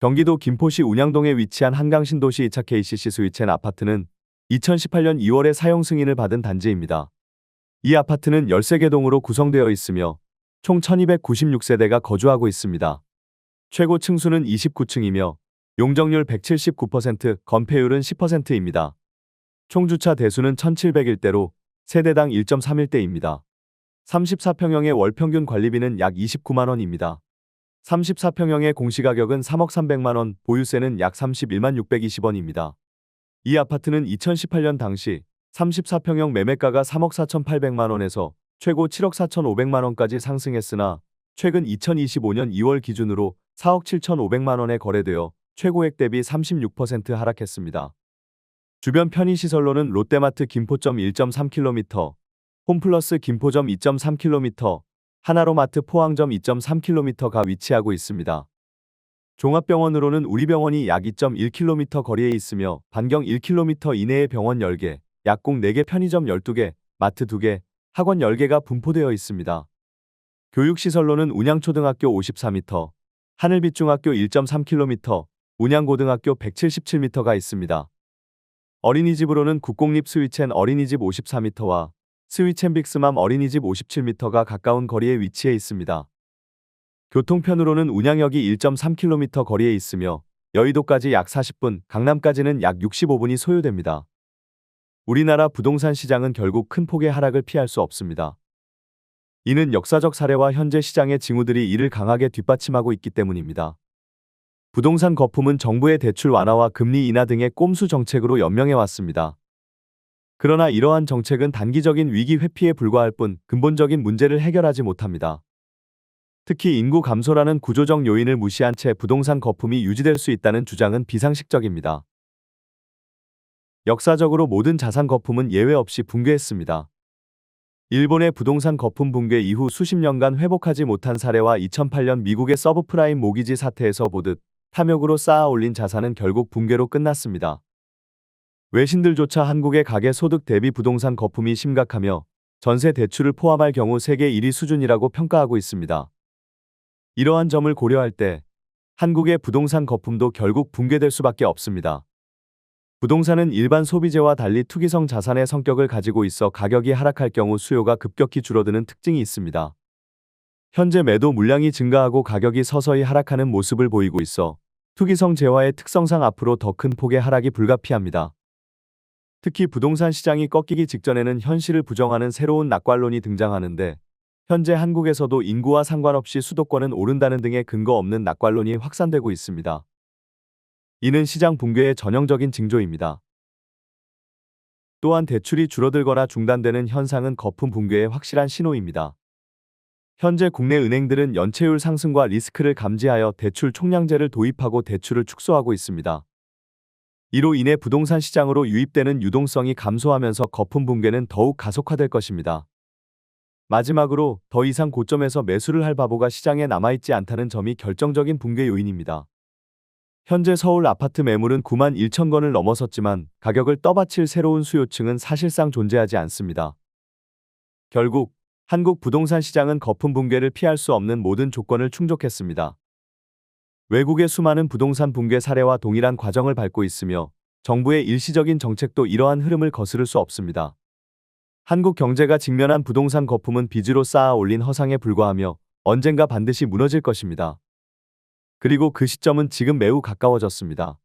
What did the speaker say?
경기도 김포시 운양동에 위치한 한강신도시 2차 KCC 스위첸 아파트는 2018년 2월에 사용 승인을 받은 단지입니다. 이 아파트는 13개 동으로 구성되어 있으며 총 1296세대가 거주하고 있습니다. 최고 층수는 29층이며 용적률 179%, 건폐율은 10%입니다. 총 주차 대수는 1701대로 세대당 1.31대입니다. 34평형의 월 평균 관리비는 약 29만 원입니다. 34평형의 공시가격은 3억 300만 원, 보유세는 약 31만 620원입니다. 이 아파트는 2018년 당시 34평형 매매가가 3억 4,800만 원에서 최고 7억 4,500만 원까지 상승했으나 최근 2025년 2월 기준으로 4억 7,500만 원에 거래되어 최고액 대비 36% 하락했습니다. 주변 편의시설로는 롯데마트 김포점 1.3km, 홈플러스 김포점 2.3km, 하나로마트 포항점 2.3km가 위치하고 있습니다. 종합병원으로는 우리 병원이 약 2.1km 거리에 있으며 반경 1km 이내에 병원 10개, 약국 4개 편의점 12개, 마트 2개, 학원 10개가 분포되어 있습니다. 교육시설로는 운양초등학교 54m, 하늘빛중학교 1.3km, 운양고등학교 177m가 있습니다. 어린이집으로는 국공립 스위첸 어린이집 54m와 스위첸 빅스맘 어린이집 57m가 가까운 거리에 위치해 있습니다. 교통편으로는 운양역이 1.3km 거리에 있으며 여의도까지 약 40분, 강남까지는 약 65분이 소요됩니다. 우리나라 부동산 시장은 결국 큰 폭의 하락을 피할 수 없습니다. 이는 역사적 사례와 현재 시장의 징후들이 이를 강하게 뒷받침하고 있기 때문입니다. 부동산 거품은 정부의 대출 완화와 금리 인하 등의 꼼수 정책으로 연명해 왔습니다. 그러나 이러한 정책은 단기적인 위기 회피에 불과할 뿐 근본적인 문제를 해결하지 못합니다. 특히 인구 감소라는 구조적 요인을 무시한 채 부동산 거품이 유지될 수 있다는 주장은 비상식적입니다. 역사적으로 모든 자산 거품은 예외 없이 붕괴했습니다. 일본의 부동산 거품 붕괴 이후 수십 년간 회복하지 못한 사례와 2008년 미국의 서브프라임 모기지 사태에서 보듯 탐욕으로 쌓아 올린 자산은 결국 붕괴로 끝났습니다. 외신들조차 한국의 가계 소득 대비 부동산 거품이 심각하며 전세 대출을 포함할 경우 세계 1위 수준이라고 평가하고 있습니다. 이러한 점을 고려할 때 한국의 부동산 거품도 결국 붕괴될 수밖에 없습니다. 부동산은 일반 소비재와 달리 투기성 자산의 성격을 가지고 있어 가격이 하락할 경우 수요가 급격히 줄어드는 특징이 있습니다. 현재 매도 물량이 증가하고 가격이 서서히 하락하는 모습을 보이고 있어 투기성 재화의 특성상 앞으로 더 큰 폭의 하락이 불가피합니다. 특히 부동산 시장이 꺾이기 직전에는 현실을 부정하는 새로운 낙관론이 등장하는데 현재 한국에서도 인구와 상관없이 수도권은 오른다는 등의 근거 없는 낙관론이 확산되고 있습니다. 이는 시장 붕괴의 전형적인 징조입니다. 또한 대출이 줄어들거나 중단되는 현상은 거품 붕괴의 확실한 신호입니다. 현재 국내 은행들은 연체율 상승과 리스크를 감지하여 대출 총량제를 도입하고 대출을 축소하고 있습니다. 이로 인해 부동산 시장으로 유입되는 유동성이 감소하면서 거품 붕괴는 더욱 가속화될 것입니다. 마지막으로 더 이상 고점에서 매수를 할 바보가 시장에 남아있지 않다는 점이 결정적인 붕괴 요인입니다. 현재 서울 아파트 매물은 9만 1천 건을 넘어섰지만 가격을 떠받칠 새로운 수요층은 사실상 존재하지 않습니다. 결국 한국 부동산 시장은 거품 붕괴를 피할 수 없는 모든 조건을 충족했습니다. 외국의 수많은 부동산 붕괴 사례와 동일한 과정을 밟고 있으며 정부의 일시적인 정책도 이러한 흐름을 거스를 수 없습니다. 한국 경제가 직면한 부동산 거품은 빚으로 쌓아 올린 허상에 불과하며 언젠가 반드시 무너질 것입니다. 그리고 그 시점은 지금 매우 가까워졌습니다.